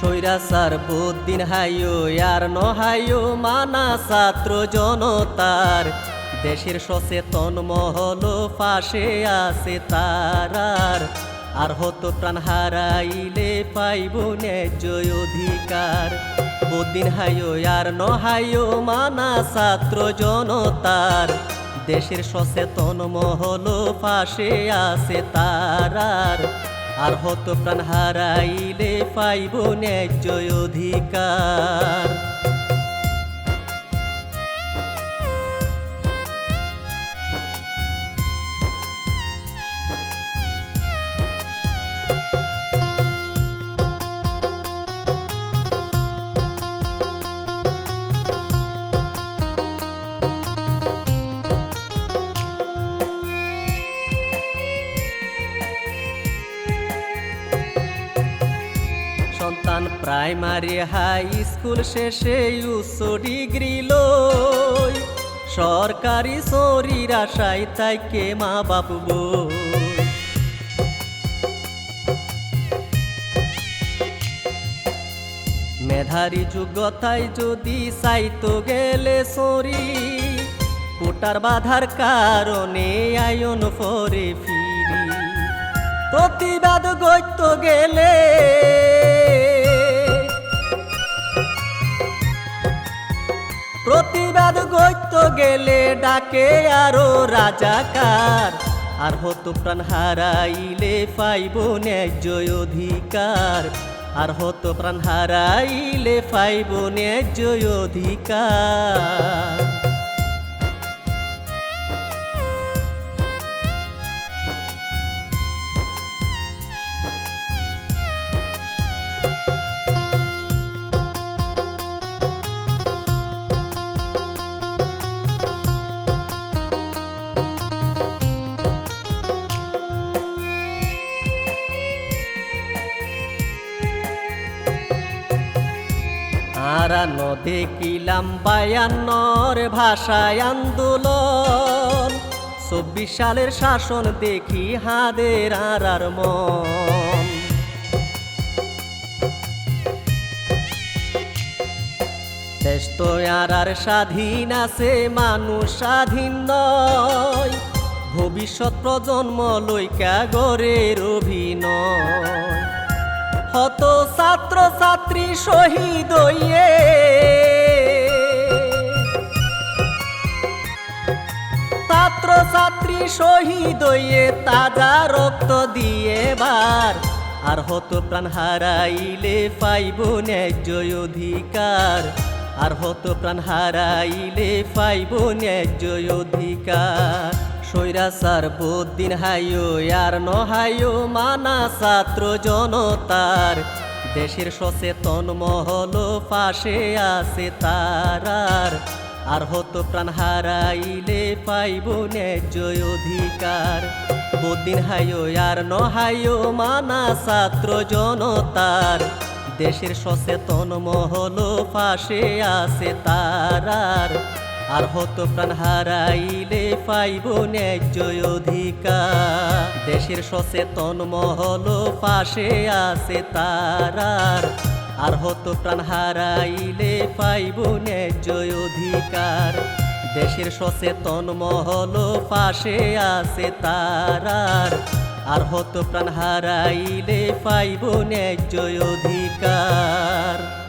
সৈরাসার বুদ্দিন হাইও আর নহাইও, মানা ছাত্র জনতার। দেশের সচেতন মহল ফাঁসে আছে তারার আর। হতো প্রাণ হারাইলে পাইব ন্যায্য অধিকার। বুদ্দিন হাইও আর নহাইও, মানা ছাত্র জনতার। দেশের সচেতন মহল ফাঁসে আছে তারার আর হত প্রাণ হারাইলে পাইব ন্যায্য অধিকার। প্রাইমারি হাই স্কুল শেষে উচ্চ ডিগ্রি লই সরকারি শরীর আশায় তাইকে মা বাপ। মেধারী যোগ্যতায় যদি চাইতো গেলে সরি কোটার বাধার কারণে আয়ন পরে ফিরি প্রতিবাদ গইত গেলে গেলে ডাকে আরও রাজাকার। আর হতো প্রাণ হারাইলে পাইব ন্যায্য অধিকার। আর হতো প্রাণ হারাইলে পাইব ন্যায্য অধিকার। আরান দেখিলাম বায়ান্নর ভাষায় আন্দোলন। চব্বিশ সালের শাসন দেখি হাদের আর মন। দেশ তো আর স্বাধীন আছে, মানুষ স্বাধীন নয়। ভবিষ্যৎ প্রজন্ম লইকা গড়ের অভিনয়। হত ছাত্র ছাত্রী শহীদ হইয়ে। ছাত্র ছাত্রী শহীদ হইয়ে তাজা রক্ত দিয়ে বার আর হত প্রাণ হারাইলে পাইব ন্যায্য অধিকার। আর হত প্রাণ হারাইলে পাইব ন্যায্য অধিকার। সৈরাসার বুদ্দিন হাইও আর নহাইও মানা ছাত্র জনতার। দেশের সচেতন মহল পাশে আছে তারার। আর হতো প্রাণ হারাইলে পাইব ন্যায্য অধিকার। বুদ্দিন হাইও আর নহাইও মানা ছাত্র জনতার। দেশের সচেতন মহল পাশে আছে তারার। আর হতো প্রাণ হারাইলে পাইব ন্যায্য অধিকার। দেশের সচেতন মহল পাশে আছে তারার আর হতো প্রাণ হারাইলে পাইব ন্যায্য অধিকার। দেশের সচেতন মহল পাশে আছে তারার আর হতো প্রাণ হারাইলে পাইব ন্যায্য অধিকার।